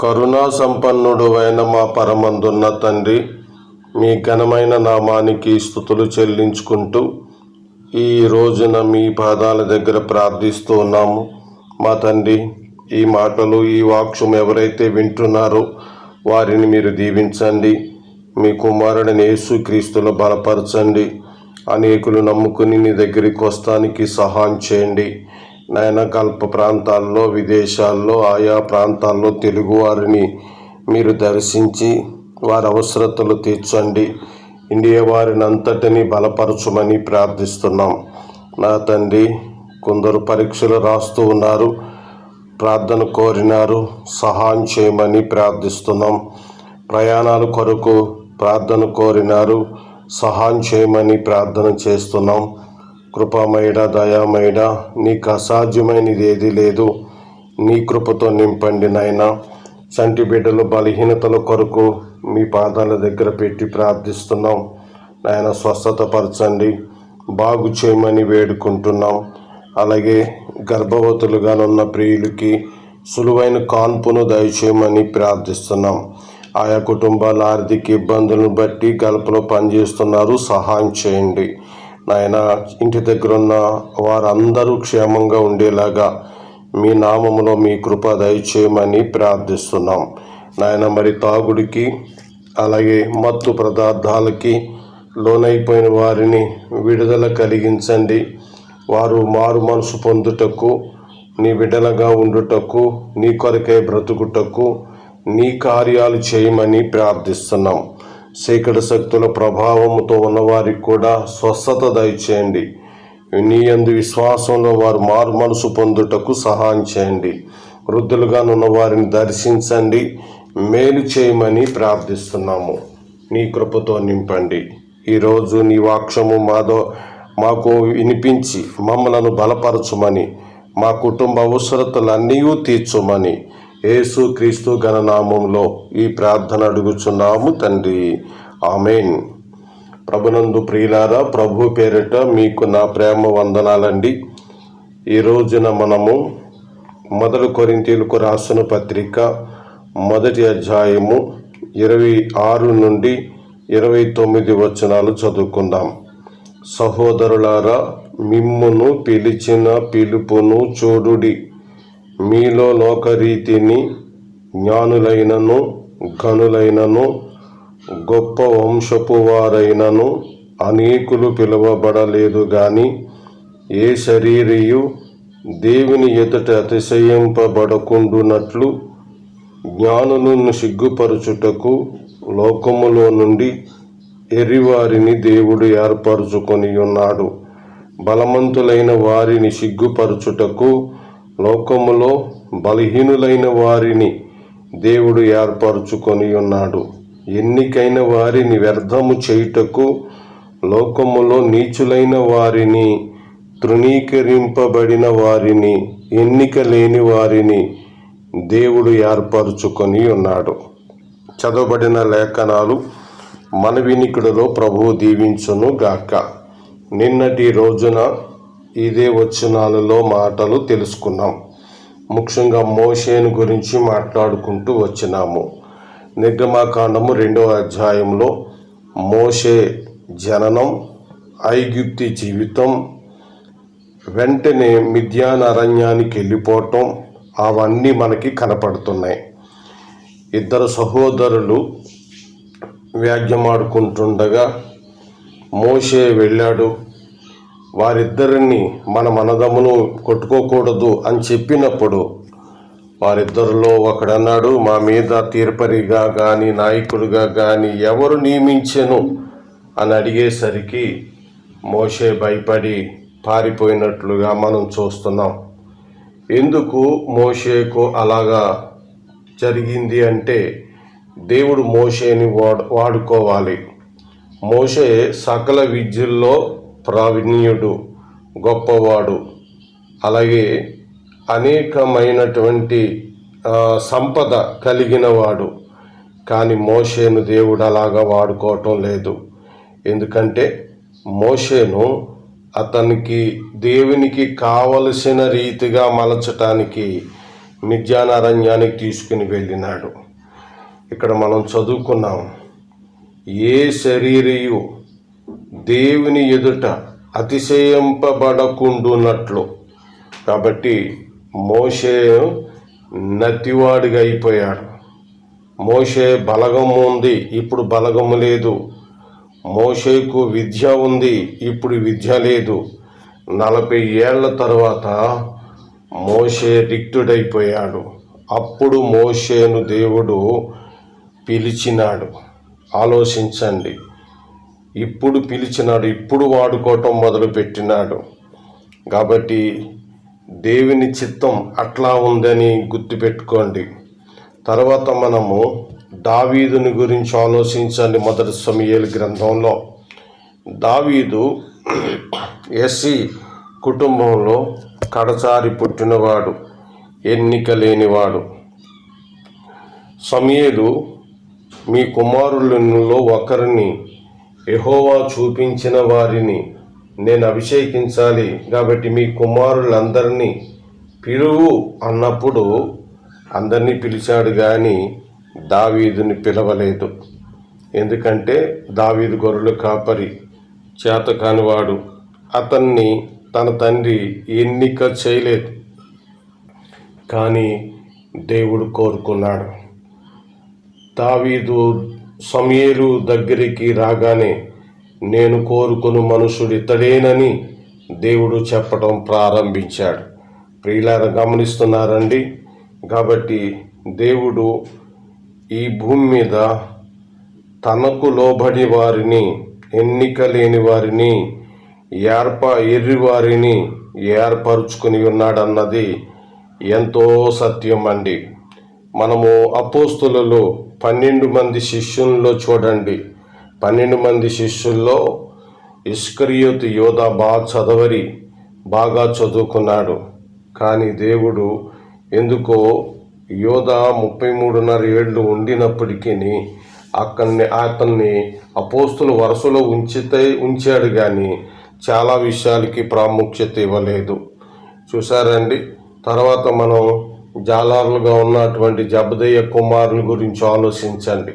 కరుణా సంపన్నుడు అయిన మా పరమందున్న తండ్రి మీ ఘనమైన నామానికి స్థుతులు చెల్లించుకుంటూ ఈ రోజున మీ పాదాల దగ్గర ప్రార్థిస్తూ ఉన్నాము. మా తండ్రి ఈ మాటలు ఈ వాక్షం ఎవరైతే వింటున్నారో వారిని మీరు దీవించండి. మీ కుమారుడిని యేసుక్రీస్తులో బలపరచండి. అనేకులు నమ్ముకుని నీ దగ్గరికి వస్తానికి సహాయం చేయండి. నయనకల్ప ప్రాంతాల్లో విదేశాల్లో ఆయా ప్రాంతాల్లో తెలుగువారిని మీరు దర్శించి వారి అవసరతలు తీర్చండి. ఇండియా వారిని అంతటిని బలపరచమని ప్రార్థిస్తున్నాం. నా తండ్రి కొందరు పరీక్షలు రాస్తూ ఉన్నారు ప్రార్థన కోరినారు సహాయం చేయమని ప్రార్థిస్తున్నాం. ప్రయాణాల కొరకు ప్రార్థన కోరినారు సహాయం చేయమని ప్రార్థన చేస్తున్నాం. కృపామయుడ దయామయుడ నీకు అసాధ్యమైనది ఏది లేదు. నీ కృపతో నింపండి నాయన. సంటి బిడ్డలు బలహీనతల కొరకు మీ పాదాల దగ్గర పెట్టి ప్రార్థిస్తున్నాం. నాయన స్వస్థత పరచండి బాగు చేయమని వేడుకుంటున్నాం. అలాగే గర్భవతులుగానున్న ప్రియులకి సులువైన కాన్పును దయచేయమని ప్రార్థిస్తున్నాం. ఆయా కుటుంబాల ఆర్థిక ఇబ్బందులను బట్టి గల్పలో పనిచేస్తున్నారు. సహాయం చేయండి. నాయన ఇంటి దగ్గర ఉన్న వారందరూ క్షేమంగా ఉండేలాగా మీ నామములో మీ కృప దయచేయమని ప్రార్థిస్తున్నాం. నాయన మరి తాగుడికి అలాగే మత్తు పదార్థాలకి లోనైపోయిన వారిని విడుదల కలిగించండి. వారు మారు మనసు పొందుటకు నీ బిడ్డలుగా ఉండుటకు నీ కొరకై బ్రతుకుటకు నీ కార్యాలు చేయమని ప్రార్థిస్తున్నాం. చీకటి శక్తుల ప్రభావముతో ఉన్నవారికి కూడా స్వస్థత దయచేయండి. నీ అందు విశ్వాసంలో వారు మారు మనసు పొందుటకు సహాయం చేయండి. వృద్ధులుగానున్న వారిని దర్శించండి. మేలు చేయమని ప్రార్థిస్తున్నాము. నీ కృపతో నింపండి. ఈరోజు నీ వాక్షము మాదో మాకు వినిపించి మమ్మలను బలపరచుమని మా కుటుంబ అవసరతలన్నీ తీర్చుమని యేసు క్రీస్తు గణనామంలో ఈ ప్రార్థన అడుగుచున్నాము తండ్రి. ఆమెన్. ప్రభునందు ప్రియులారా ప్రభు పేరిట మీకు నా ప్రేమ వందనాలండి. ఈ రోజున మనము మొదలు కొరింతీలకు రాసిన పత్రిక మొదటి అధ్యాయము ఇరవై ఆరు నుండి ఇరవై తొమ్మిది వచనాలు చదువుకుందాం. సహోదరులారా మిమ్మును పిలిచిన పిలుపును చూడుడి. మీలో లోకరీతిని జ్ఞానులైనను ఘనులైనను గొప్ప వంశపు వారైనను అనేకులు పిలువబడలేదు గాని ఏ శరీరియు దేవుని ఎదుట అతిశయింపబడకుండునట్లు జ్ఞానులను సిగ్గుపరచుటకు లోకములో నుండి ఎరివారిని దేవుడు ఏర్పరచుకొని ఉన్నాడు బలవంతులైన వారిని సిగ్గుపరచుటకు లోకములో బలహీనులైన వారిని దేవుడు ఏర్పరచుకొని ఉన్నాడు. ఎన్నికైన వారిని వ్యర్థము చేయుటకు లోకములో నీచులైన వారిని తృణీకరింపబడిన వారిని ఎన్నిక లేని వారిని దేవుడు ఏర్పరచుకొని ఉన్నాడు. చదవబడిన లేఖనాలు మన వినికుడిలో ప్రభువు దీవించును గాక నిన్నటి రోజున ఇదే వచనాలలో మాటలు తెలుసుకున్నాం. ముఖ్యంగా మోషేను గురించి మాట్లాడుకుంటూ వచ్చినాము. నిర్గమాకాండము రెండవ అధ్యాయంలో మోషే జననం ఐగుప్తి జీవితం వెంటనే మిథ్యాన్ అరణ్యానికి వెళ్ళిపోవటం అవన్నీ మనకి కనపడుతున్నాయి. ఇద్దరు సహోదరులు వ్యాజ్యమాడుకుంటుండగా మోషే వెళ్ళాడు. వారిద్దరిని మన మనదమును కొట్టుకోకూడదు అని చెప్పినప్పుడు వారిద్దరిలో ఒకడన్నాడు మా మీద తీర్పరిగా కానీ నాయకుడిగా కానీ ఎవరు నియమించెను? అని అడిగేసరికి మోషే భయపడి పారిపోయినట్లుగా మనం చూస్తున్నాం. ఎందుకు మోషేకు అలాగా జరిగింది అంటే దేవుడు మోషేని వాడు వాడుకోవాలి. మోషే సకల విద్యల్లో ప్రావీణ్యుడు గొప్పవాడు. అలాగే అనేకమైనటువంటి సంపద కలిగినవాడు. కానీ మోషేను దేవుడు అలాగా వాడుకోవటం లేదు. ఎందుకంటే మోషేను అతనికి దేవునికి కావలసిన రీతిగా మలచటానికి మిథ్యానారణ్యానికి తీసుకుని వెళ్ళినాడు. ఇక్కడ మనం చదువుకున్నాం ఏ శరీరయు దేవుని ఎదుట అతిశయింపబడకుండునట్లు. కాబట్టి మోషే నత్తివాడిగా అయిపోయాడు. మోషే బలగము ఉంది ఇప్పుడు బలగము లేదు. మోషేకు విద్య ఉంది ఇప్పుడు విద్య లేదు. నలభై ఏళ్ళ తర్వాత మోషే రిక్తుడైపోయాడు. అప్పుడు మోషేను దేవుడు పిలిచినాడు. ఆలోచించండి. ఇప్పుడు పిలిచినాడు ఇప్పుడు వాడుకోవటం మొదలుపెట్టినాడు. కాబట్టి దేవుని చిత్తం అట్లా ఉందని గుర్తుపెట్టుకోండి. తర్వాత మనము దావీదుని గురించి ఆలోచించండి మొదటి సమయలు గ్రంథంలో. దావీదు ఎస్సి కుటుంబంలో కడచారి పుట్టినవాడు ఎన్నిక లేనివాడు. సమయలు మీ కుమారులలో ఒకరిని ఎహోవా చూపించిన వారిని నేను అభిషేకించాలి. కాబట్టి మీ కుమారులందరినీ పిలువు అన్నప్పుడు అందరినీ పిలిచాడు కానీ దావీదుని పిలవలేదు. ఎందుకంటే దావీదు గొర్రెలు కాపరి చేతకానివాడు. అతన్ని తన తండ్రి ఎన్నిక చేయలేదు. కానీ దేవుడు కోరుకున్నాడు. దావీదు సమయలు దగ్గరికి రాగానే నేను కోరుకుని మనుషుడు ఇతడేనని దేవుడు చెప్పడం ప్రారంభించాడు. ప్రియులార గమనిస్తున్నారండి? కాబట్టి దేవుడు ఈ భూమి మీద తనకు లోబడి వారిని ఎన్నిక లేని వారిని ఏర్ప ఎర్రి వారిని ఏర్పరుచుకుని ఉన్నాడన్నది ఎంతో సత్యం అండి మనము అపోస్తులలో పన్నెండు మంది శిష్యుల్లో చూడండి. పన్నెండు మంది శిష్యుల్లో ఇస్కరియోతు యోధ బాగా చదవరి బాగా చదువుకున్నాడు. కానీ దేవుడు ఎందుకో యోధ ముప్పై మూడున్నర ఏళ్ళు ఉండినప్పటికీ అక్కడిని అతన్ని అపోస్తుల వరుసలో ఉంచితే ఉంచాడు కానీ చాలా విషయాలకి ప్రాముఖ్యత ఇవ్వలేదు. చూసారండి తర్వాత మనం జాలర్లుగా ఉన్నటువంటి జబదయ్య కుమారుల గురించి ఆలోచించండి.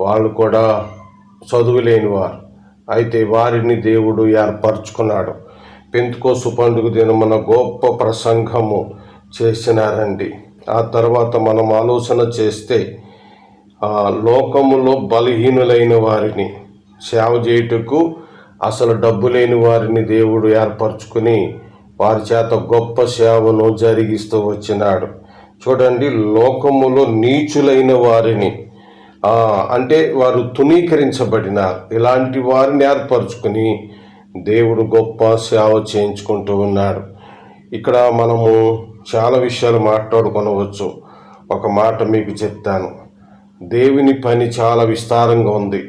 వాళ్ళు కూడా చదువులేని వారు అయితే వారిని దేవుడు ఏర్పరచుకున్నాడు. పెంతుకోసు పండుగ దినమున గొప్ప ప్రసంగము చేసినారండి. ఆ తర్వాత మనం ఆలోచన చేస్తే ఆ లోకములో బలహీనులైన వారిని సేవ చేయుటకు అసలు డబ్బు లేని వారిని దేవుడు ఏర్పరచుకుని వారి చేత గొప్ప సేవను జరిగిస్తూ వచ్చినాడు. చూడండి లోకములో నీచులైన వారిని. అంటే వారు తునీకరించబడిన ఇలాంటి వారిని ఏర్పరచుకుని దేవుడు గొప్ప సేవ చేయించుకుంటూ ఉన్నాడు. ఇక్కడ మనము చాలా విషయాలు మాట్లాడుకొనవచ్చు. ఒక మాట మీకు చెప్తాను. దేవుని పని చాలా విస్తారంగా ఉంది.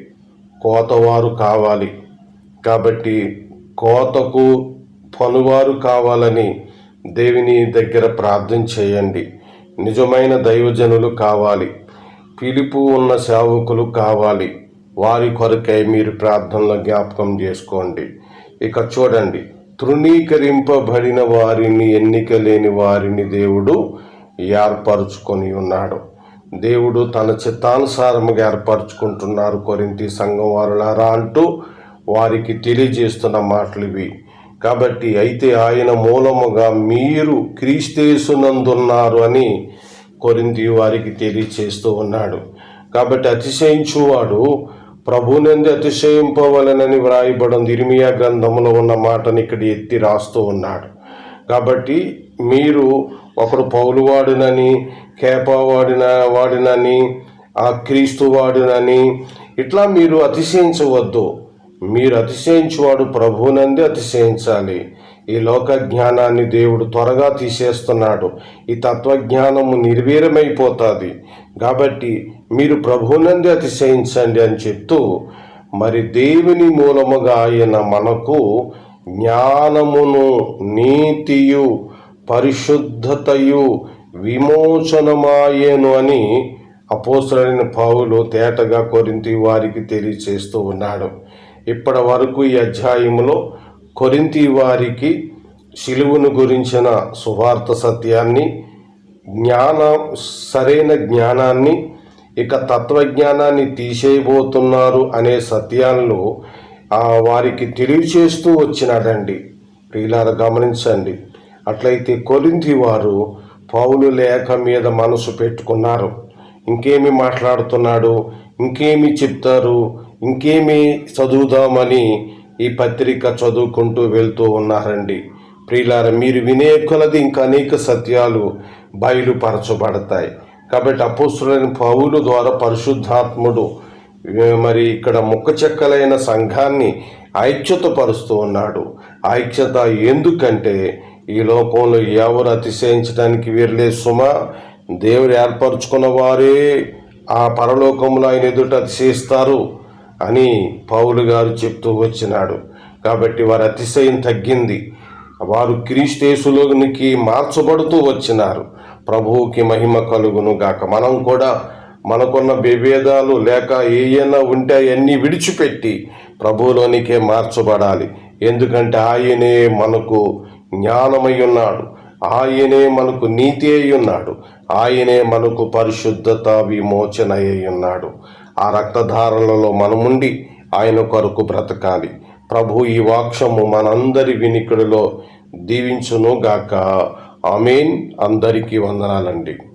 కోతవారు కావాలి. కాబట్టి కోతకు పనువారు కావాలని దేవుని దగ్గర ప్రార్థన చేయండి. నిజమైన దైవజనులు కావాలి. పిలుపు ఉన్న సేవకులు కావాలి. వారి కొరకై మీరు ప్రార్థనలో జ్ఞాపకం చేసుకోండి. ఇక చూడండి. తృణీకరింపబడిన వారిని ఎన్నిక లేని వారిని దేవుడు ఏర్పరచుకొని ఉన్నాడు. దేవుడు తన చిత్తానుసారముగా ఏర్పరచుకుంటున్నారు కొరింతి సంఘం వారులారా అంటూ వారికి తెలియజేస్తున్న మాటలు ఇవి. కాబట్టి అయితే ఆయన మూలముగా మీరు క్రీస్తేసునందున్నారు అని కొరింది వారికి తెలియచేస్తూ ఉన్నాడు. కాబట్టి అతిశయించువాడు ప్రభునంది అతిశయింపవలనని వ్రాయబడం ఇరిమియా గ్రంథంలో ఉన్న మాటని ఇక్కడ ఎత్తి రాస్తూ ఉన్నాడు. కాబట్టి మీరు ఒకడు పౌలు కేపావాడిన వాడినని ఆ క్రీస్తు వాడినని ఇట్లా మీరు అతిశయించవద్దు. మీరు అతిశయించువాడు ప్రభువునందే అతిశయించాలి. ఈ లోక జ్ఞానాన్ని దేవుడు త్వరగా తీసేస్తున్నాడు. ఈ తత్వజ్ఞానము నిర్వీరమైపోతుంది కాబట్టి మీరు ప్రభువునందే అతిశయించండి అని చెప్తూ మరి దేవుని మూలముగా ఆయన మనకు జ్ఞానమును నీతియు పరిశుద్ధతయు విమోచనమాయేను అని అపోసరైన పావులు తేటగా కొరింతి వారికి తెలియచేస్తూ ఉన్నాడు. ఇప్పటి వరకు ఈ అధ్యాయములో కొరింతి వారికి శిలువును గురించిన సువార్త సత్యాన్ని జ్ఞానం సరైన జ్ఞానాన్ని ఇక తత్వజ్ఞానాన్ని తీసేయబోతున్నారు అనే సత్యాలను ఆ, వారికి తెలియచేస్తూ వచ్చినాడండి. ప్రియులార గమనించండి. అట్లయితే కొరింథీ వారు పౌలు లేఖ మీద మనసు పెట్టుకున్నారు. ఇంకేమి మాట్లాడుతున్నాడు? ఇంకేమి చెప్తారు? ఇంకేమి చదువుదామని ఈ పత్రిక చదువుకుంటూ వెళ్తూ ఉన్నారండి. ప్రియులార మీరు వినే కొలది ఇంకా అనేక సత్యాలు బయలుపరచబడతాయి. కాబట్టి అపోస్తులైన పౌలు ద్వారా పరిశుద్ధాత్ముడు మరి ఇక్కడ ముక్క చెక్కలైన సంఘాన్ని ఐక్యతపరుస్తూ ఉన్నాడు. ఐక్యత ఎందుకంటే ఈ లోకంలో ఎవరు అతిశయించడానికి వీరలే సుమ? దేవుడు ఏర్పరచుకున్న వారే ఆ పరలోకంలో ఆయన ఎదుట అతిశయిస్తారు. అని పౌలు గారు చెప్తూ వచ్చినాడు. కాబట్టి వారి అతిశయం తగ్గింది. వారు క్రీస్తేసులోనికి మార్చబడుతూ వచ్చినారు. ప్రభువుకి మహిమ కలుగును గాక. మనం కూడా మనకున్న విభేదాలు లేక ఏయైనా ఉంటే అవన్నీ విడిచిపెట్టి ప్రభువులోనికే మార్చబడాలి. ఎందుకంటే ఆయనే మనకు జ్ఞానమై ఉన్నాడు. ఆయనే మనకు నీతి అయి ఉన్నాడు. ఆయనే మనకు పరిశుద్ధత విమోచన అయి ఉన్నాడు ఆ రక్తధారలలో మనముండి ఆయన కొరకు బ్రతకాలి. ప్రభు ఈ వాక్షము మనందరి వినికిడిలో దీవించును గాక ఆమెన్. అందరికీ వందనాలండి.